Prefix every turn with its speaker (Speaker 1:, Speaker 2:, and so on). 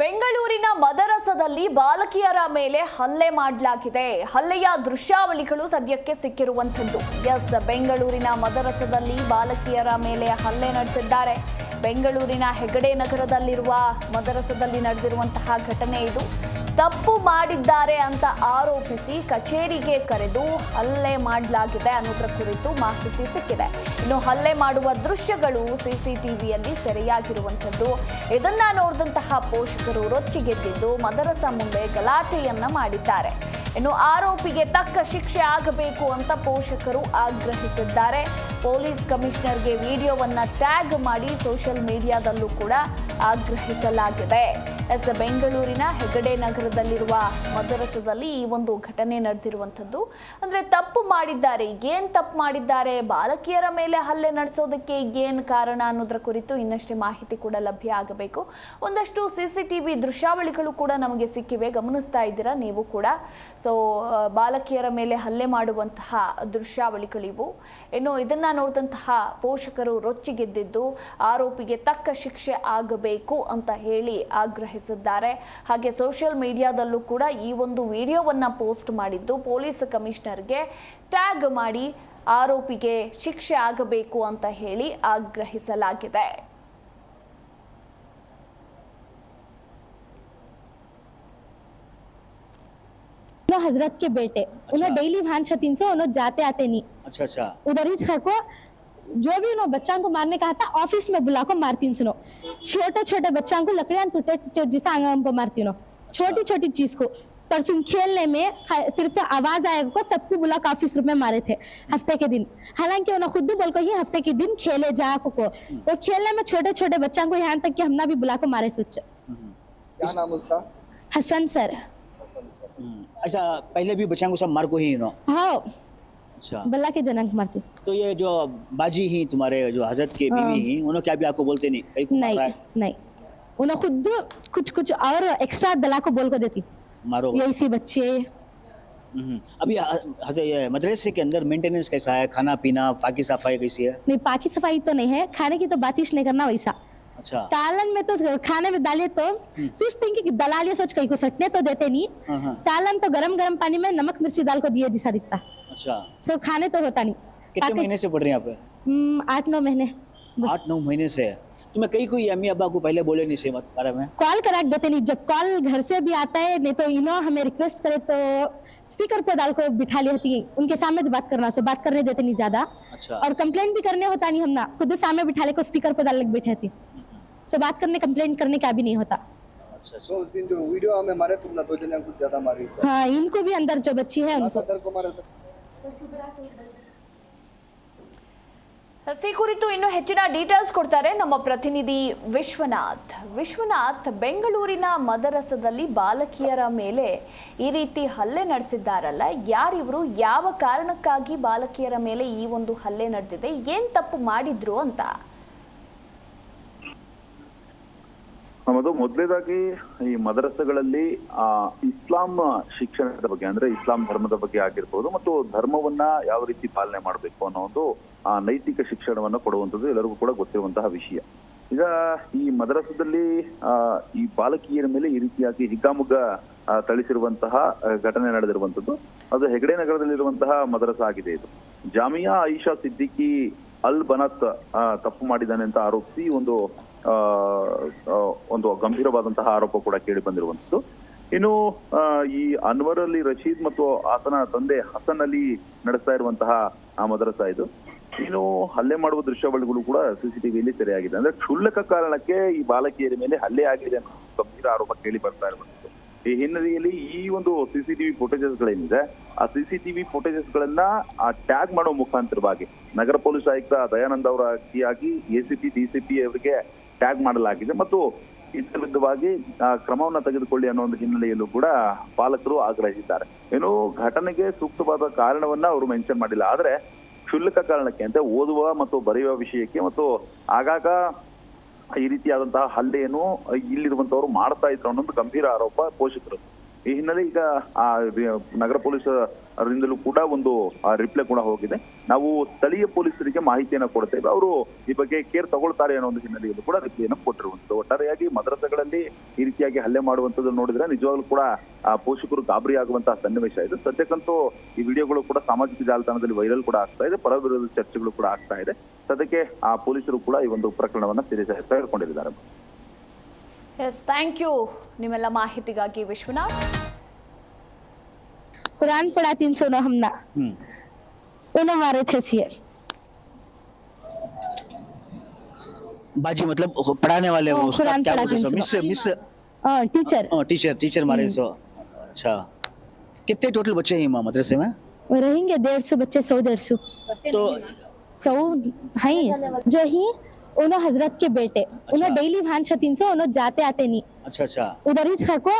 Speaker 1: ಬೆಂಗಳೂರಿನ ಮದರಸದಲ್ಲಿ ಬಾಲಕಿಯರ ಮೇಲೆ ಹಲ್ಲೆ ಮಾಡಲಾಗಿದೆ. ಹಲ್ಲೆಯ ದೃಶ್ಯಾವಳಿಗಳು ಸದ್ಯಕ್ಕೆ ಸಿಕ್ಕಿರುವಂಥದ್ದು. ಎಸ್, ಬೆಂಗಳೂರಿನ ಮದರಸದಲ್ಲಿ ಬಾಲಕಿಯರ ಮೇಲೆ ಹಲ್ಲೆ ನಡೆಸಿದ್ದಾರೆ. ಬೆಂಗಳೂರಿನ ಹೆಗಡೆ ನಗರದಲ್ಲಿರುವ ಮದರಸದಲ್ಲಿ ನಡೆದಿರುವಂತಹ ಘಟನೆ ಇದು. ತಪ್ಪು ಮಾಡಿದ್ದಾರೆ ಅಂತ ಆರೋಪಿಸಿ ಕಚೇರಿಗೆ ಕರೆದು ಹಲ್ಲೆ ಮಾಡಲಾಗಿದೆ ಅನ್ನೋದರ ಕುರಿತು ಮಾಹಿತಿ ಸಿಕ್ಕಿದೆ. ಇನ್ನು ಹಲ್ಲೆ ಮಾಡುವ ದೃಶ್ಯಗಳು ಸಿಸಿಟಿವಿಯಲ್ಲಿ ಸೆರೆಯಾಗಿರುವಂಥದ್ದು. ಇದನ್ನ ನೋಡಿದಂತಹ ಪೋಷಕರು ರೊಚ್ಚಿಗೆದ್ದಿದ್ದು ಮದರಸ ಮುಂದೆ ಗಲಾಟೆಯನ್ನ ಮಾಡಿದ್ದಾರೆ. ಇನ್ನು ಆರೋಪಿಗೆ ತಕ್ಕ ಶಿಕ್ಷೆ ಆಗಬೇಕು ಅಂತ ಪೋಷಕರು ಆಗ್ರಹಿಸಿದ್ದಾರೆ. ಪೊಲೀಸ್ ಕಮಿಷನರ್ಗೆ ವಿಡಿಯೋವನ್ನ ಟ್ಯಾಗ್ ಮಾಡಿ ಸೋಷಿಯಲ್ ಮೀಡಿಯಾದಲ್ಲೂ ಕೂಡ ಆಗ್ರಹಿಸಲಾಗಿದೆ. ಎಸ್, ಬೆಂಗಳೂರಿನ ಹೆಗಡೆ ನಗರದಲ್ಲಿರುವ ಮದರಸದಲ್ಲಿ ಈ ಒಂದು ಘಟನೆ ನಡೆದಿರುವಂಥದ್ದು. ಅಂದ್ರೆ ತಪ್ಪು ಮಾಡಿದ್ದಾರೆ. ಏನ್ ತಪ್ಪು ಮಾಡಿದ್ದಾರೆ? ಬಾಲಕಿಯರ ಮೇಲೆ ಹಲ್ಲೆ ನಡೆಸೋದಕ್ಕೆ ಏನು ಕಾರಣ ಅನ್ನೋದ್ರ ಕುರಿತು ಇನ್ನಷ್ಟೇ ಮಾಹಿತಿ ಕೂಡ ಲಭ್ಯ ಆಗಬೇಕು. ಒಂದಷ್ಟು ಸಿ ಸಿ ಟಿ ವಿ ದೃಶ್ಯಾವಳಿಗಳು ಕೂಡ ನಮಗೆ ಸಿಕ್ಕಿವೆ. ಗಮನಿಸ್ತಾ ಇದ್ದೀರಾ ನೀವು ಕೂಡ? ಸೊ ಬಾಲಕಿಯರ ಮೇಲೆ ಹಲ್ಲೆ ಮಾಡುವಂತಹ ದೃಶ್ಯಾವಳಿಗಳಿವು ಇನ್ನು ಇದನ್ನ ನೋಡಿದಂತಹ ಪೋಷಕರು ರೊಚ್ಚಿಗೆದ್ದಿದ್ದು. ಆರೋಪಿಗೆ ತಕ್ಕ ಶಿಕ್ಷೆ ಆಗಬೇಕು. ಅಂತ ಹೇಳಿ ಆಗ್ರಹಿಸಿದ್ದಾರೆ ಹಾಗೆ ಸೋಷಿಯಲ್ ಮೀಡಿಯಾದಲ್ಲೂ ಕೂಡ ಈ ಒಂದು ವಿಡಿಯೋವನ್ನ ಪೋಸ್ಟ್ ಮಾಡಿದ್ದು ಪೊಲೀಸ್ ಕಮಿಷನರ್ಗೆ ಟ್ಯಾಗ್ ಮಾಡಿ ಆರೋಪಿಗೆ ಶಿಕ್ಷೆ ಆಗಬೇಕು ಅಂತ ಹೇಳಿ ಆಗ್ರಹಿಸಲಾಗಿದೆ
Speaker 2: उन्होंने हजरत के बेटे उन्हें डेली भान छतीन से उन्होंने जाते आते नहीं
Speaker 3: अच्छा अच्छा
Speaker 2: उधर ही छको जो भी उन्होंने बच्चा को मारने कहा था ऑफ़िस में बुला को मारती सुनो। छोटे छोटे बच्चा को लकड़ियाँ टूटे टूटे जिसे आँगन को मारती छोटी छोटी चीज़ को। परसों खेलने में सिर्फ़ आवाज़ आएगा को सबको बुला के ऑफ़िस रूम में मारे थे हफ़्ते के दिन। हालाँकि उन्होंने खुद भी बोल को ही हफ़्ते के दिन खेले जा को को। वो खेलने में छोटे छोटे बच्चा को यहाँ तक कि हमने भी बुला को मारे सोच।
Speaker 4: क्या नाम उसका?
Speaker 2: हसन सर।
Speaker 4: हसन सर।
Speaker 3: हम्म, अच्छा पहले भी बच्चों को सब मार को ही
Speaker 2: हाँ।
Speaker 3: अच्छा।
Speaker 2: बल्ला के जनक मारती।
Speaker 3: तो ये जो बाजी ही तुम्हारे जो हज़रत के बीवी ही। उन्होंने क्या भी आपको बोलते नहीं? कहीं को
Speaker 2: नहीं
Speaker 3: है?
Speaker 2: नहीं। उन्हें खुद कुछ कुछ और एक्स्ट्रा दला को बोल को देती।
Speaker 3: मारो।
Speaker 2: यही सी बच्चे।
Speaker 3: हम्म, अभी ये मदरसे के अंदर मेंटेनेंस कैसा है? खाना पीना पाकी सफ़ाई कैसी है?
Speaker 2: नहीं पाकी सफ़ाई तो नहीं है। खाने की तो बात ही नहीं करना वैसा।
Speaker 3: अच्छा।
Speaker 2: सालन में तो खाने में डाले तो सोचते हैं कि दलालिया सोच कहीं को सटने तो देते
Speaker 3: हाँ,
Speaker 2: नहीं।
Speaker 3: हाँ।
Speaker 2: सालन तो गरम गरम पानी में नमक मिर्ची डाल को दिए जैसा दिखता।
Speaker 3: अच्छा।
Speaker 2: सो खाने तो होता नहीं।
Speaker 3: कितने महीने से पढ़ रहे हैं यहाँ
Speaker 2: हम्म, आठ नौ महीने
Speaker 3: आठ नौ महीने से। तुम्हें कई कोई अम्मी अब्बा को पहले बोले नहीं से बारे में।
Speaker 2: कॉल करा देते नहीं। जब कॉल घर से भी आता है नहीं तो इनो हमें रिक्वेस्ट करे तो स्पीकर पे डाल को बिठा ली होती है। उनके सामने जो बात करना सो बात करने देते नहीं ज़्यादा।
Speaker 3: अच्छा।
Speaker 2: और कंप्लेंट भी करने होता नहीं हम ना। खुद सामने बिठा ले को स्पीकर पे डाल बैठे थे सो बात करने कंप्लेंट करने का भी नहीं होता।
Speaker 3: अच्छा अच्छा।
Speaker 4: तो उस दिन जो वीडियो हमें मारे तुम ना दो जने कुछ ज़्यादा मारे
Speaker 2: हाँ इनको भी अंदर जो बच्ची है उनको।
Speaker 4: अंदर को मारे सर
Speaker 1: ಈ ಕುರಿತು ಇನ್ನು ಹೆಚ್ಚಿನ ಡೀಟೇಲ್ಸ್ ಕೊಡ್ತಾರೆ ನಮ್ಮ ಪ್ರತಿನಿಧಿ ವಿಶ್ವನಾಥ್. ವಿಶ್ವನಾಥ್ ಬೆಂಗಳೂರಿನ ಮದರಸದಲ್ಲಿ ಬಾಲಕಿಯರ ಮೇಲೆ ಈ ರೀತಿ ಹಲ್ಲೆ ನಡೆಸಿದ್ದಾರಲ್ಲ, ಯಾರಿವರು, ಯಾವ ಕಾರಣಕ್ಕಾಗಿ ಬಾಲಕಿಯರ ಮೇಲೆ ಈ ಒಂದು ಹಲ್ಲೆ ನಡೆದಿದೆ, ಏನು ತಪ್ಪು ಮಾಡಿದ್ರು ಅಂತ.
Speaker 5: ನಮ್ಮದು ಮೊದಲೇದಾಗಿ ಈ ಮದರಸಗಳಲ್ಲಿ, ಆ, ಇಸ್ಲಾಂ ಶಿಕ್ಷಣದ ಬಗ್ಗೆ, ಅಂದ್ರೆ ಇಸ್ಲಾಂ ಧರ್ಮದ ಬಗ್ಗೆ ಆಗಿರ್ಬೋದು, ಮತ್ತು ಧರ್ಮವನ್ನ ಯಾವ ರೀತಿ ಪಾಲನೆ ಮಾಡಬೇಕು ಅನ್ನೋ ಒಂದು, ಆ, ನೈತಿಕ ಶಿಕ್ಷಣವನ್ನು ಕೊಡುವಂಥದ್ದು ಎಲ್ಲರಿಗೂ ಕೂಡ ಗೊತ್ತಿರುವಂತಹ ವಿಷಯ. ಈಗ ಈ ಮದರಸದಲ್ಲಿ ಈ ಬಾಲಕಿಯರ ಮೇಲೆ ಈ ರೀತಿಯಾಗಿ ಹಿಗ್ಗಾಮುಗ್ಗ ಥಳಿಸಿರುವಂತಹ ಘಟನೆ ನಡೆದಿರುವಂತದ್ದು ಅದು ಹೆಗಡೆ ನಗರದಲ್ಲಿರುವಂತಹ ಮದರಸ ಆಗಿದೆ ಇದು. ಜಾಮಿಯಾ ಐಷಾ ಸಿದ್ದಿಕಿ ಅಲ್ ಬನತ್ ತಪ್ಪು ಮಾಡಿದ್ದಾನೆ ಅಂತ ಆರೋಪಿಸಿ ಒಂದು ಒಂದು ಗಂಭೀರವಾದಂತಹ ಆರೋಪ ಕೂಡ ಕೇಳಿ ಬಂದಿರುವಂತದ್ದು ಇನ್ನು ಈ ಅನ್ವರ್ ಅಲಿ ರಶೀದ್ ಮತ್ತು ಆತನ ತಂದೆ ಹಸನ್ ಅಲಿ ನಡೆಸ್ತಾ ಇರುವಂತಹ ಆ ಮದರಸ ಇದು. ಇನ್ನು ಹಲ್ಲೆ ಮಾಡುವ ದೃಶ್ಯಾವಳಿಗಳು ಕೂಡ ಸಿಸಿಟಿವಿಯಲ್ಲಿ ಸೆರೆಯಾಗಿದೆ. ಅಂದ್ರೆ ಕ್ಷುಲ್ಲಕ ಕಾರಣಕ್ಕೆ ಈ ಬಾಲಕಿಯರ ಮೇಲೆ ಹಲ್ಲೆ ಆಗಿದೆ ಅನ್ನೋ ಗಂಭೀರ ಆರೋಪ ಕೇಳಿ ಬರ್ತಾ ಇರುವಂತದ್ದು ಈ ಹಿನ್ನೆಲೆಯಲ್ಲಿ ಈ ಒಂದು ಸಿಸಿಟಿವಿ ಫುಟೇಜಸ್ ಗಳೇನಿದೆ ಆ ಸಿಸಿಟಿವಿ ಫುಟೇಜಸ್ ಗಳನ್ನ ಆ ಟ್ಯಾಗ್ ಮಾಡೋ ಮುಖಾಂತರವಾಗಿ ನಗರ ಪೊಲೀಸ್ ಆಯುಕ್ತ ದಯಾನಂದ್ ಅವರ ಆಗಿ ಎಸಿಪಿ ಡಿಸಿಪಿ ಅವರಿಗೆ ಟ್ಯಾಗ್ ಮಾಡಲಾಗಿದೆ. ಮತ್ತು ಇದರ ವಿರುದ್ಧವಾಗಿ ಕ್ರಮವನ್ನು ತೆಗೆದುಕೊಳ್ಳಿ ಅನ್ನೋ ಒಂದು ಹಿನ್ನೆಲೆಯಲ್ಲೂ ಕೂಡ ಪಾಲಕರು ಆಗ್ರಹಿಸಿದ್ದಾರೆ. ಏನು, ಘಟನೆಗೆ ಸೂಕ್ತವಾದ ಕಾರಣವನ್ನ ಅವರು ಮೆನ್ಷನ್ ಮಾಡಿಲ್ಲ. ಆದ್ರೆ, ಕ್ಷುಲ್ಲಕ ಕಾರಣಕ್ಕೆ ಅಂತ ಓದುವ ಮತ್ತು ಬರೆಯುವ ವಿಷಯಕ್ಕೆ ಮತ್ತು ಆಗಾಗ ಈ ರೀತಿಯಾದಂತಹ ಹಲ್ಲೆಯನ್ನು ಇಲ್ಲಿರುವಂತವರು ಮಾಡ್ತಾ ಇದ್ರು ಅನ್ನೋದು ಗಂಭೀರ ಆರೋಪ ಪೋಷಕರು ಈ ಹಿನ್ನೆಲೆ ಈಗ, ಆ ನಗರ ಪೊಲೀಸ್ ಅವರಿಂದಲೂ ಕೂಡ ಒಂದು ರಿಪ್ಲೈ ಕೂಡ ಹೋಗಿದೆ. ನಾವು ಸ್ಥಳೀಯ ಪೊಲೀಸರಿಗೆ ಮಾಹಿತಿಯನ್ನು ಕೊಡ್ತೇವೆ. ಅವರು ಈ ಬಗ್ಗೆ ಕೇರ್ ತಗೊಳ್ತಾರೆ ಅನ್ನೋ ಒಂದು ಹಿನ್ನೆಲೆಯಲ್ಲಿ ಕೂಡ ರಿಪ್ಲೈಯನ್ನು ಕೊಟ್ಟಿರುವಂತದ್ದು ಒಟ್ಟಾರೆಯಾಗಿ ಮದ್ರಸಗಳಲ್ಲಿ ಈ ರೀತಿಯಾಗಿ ಹಲ್ಲೆ ಮಾಡುವಂತದ್ದು ನೋಡಿದ್ರೆ ನಿಜವಾಗ್ಲೂ ಕೂಡ ಪೋಷಕರು ಗಾಬರಿ ಆಗುವಂತಹ ಸನ್ನಿವೇಶ ಇದೆ. ಸದ್ಯಕ್ಕಂತೂ ಈ ವಿಡಿಯೋಗಳು ಕೂಡ ಸಾಮಾಜಿಕ ಜಾಲತಾಣದಲ್ಲಿ ವೈರಲ್ ಕೂಡ ಆಗ್ತಾ ಇದೆ. ಪರ ವಿರೋಧ ಚರ್ಚೆಗಳು ಕೂಡ ಆಗ್ತಾ ಇದೆ. ಸದ್ಯಕ್ಕೆ ಆ ಪೊಲೀಸರು ಕೂಡ ಈ ಒಂದು ಪ್ರಕರಣವನ್ನ ಸೀರಿಯಸ್ ತೆಗೆದುಕೊಂಡಿದ್ದಾರೆ.
Speaker 1: ಎಸ್ ಥ್ಯಾಂಕ್ ಯು ನಿಮ್ಮೆಲ್ಲ ಮಾಹಿತಿಗಾಗಿ ವಿಶ್ವನಾಥ್
Speaker 2: कुरान पढ़ा तीन सौ नो हमना
Speaker 3: हम्म
Speaker 2: उन्हें मारे थे सीए
Speaker 3: बाजी मतलब वो पढ़ाने वाले वो
Speaker 2: हाँ,
Speaker 3: उसका
Speaker 2: कुरान
Speaker 3: क्या
Speaker 2: पढ़ाते
Speaker 3: बोलते
Speaker 2: हैं
Speaker 3: हैं मिस मिस
Speaker 2: हाँ टीचर
Speaker 3: हाँ, टीचर टीचर मारे सो अच्छा कितने टोटल बच्चे हैं वहाँ मदरसे में
Speaker 2: वो रहेंगे डेढ़ सौ बच्चे सौ डेढ़ सौ
Speaker 3: तो
Speaker 2: सौ हैं जो ही उन्होंने हज़रत के बेटे अच्छा। उन्हों डेली भान छतीन से उन्हों जाते आते नहीं
Speaker 3: अच्छा अच्छा
Speaker 2: उधर ही छको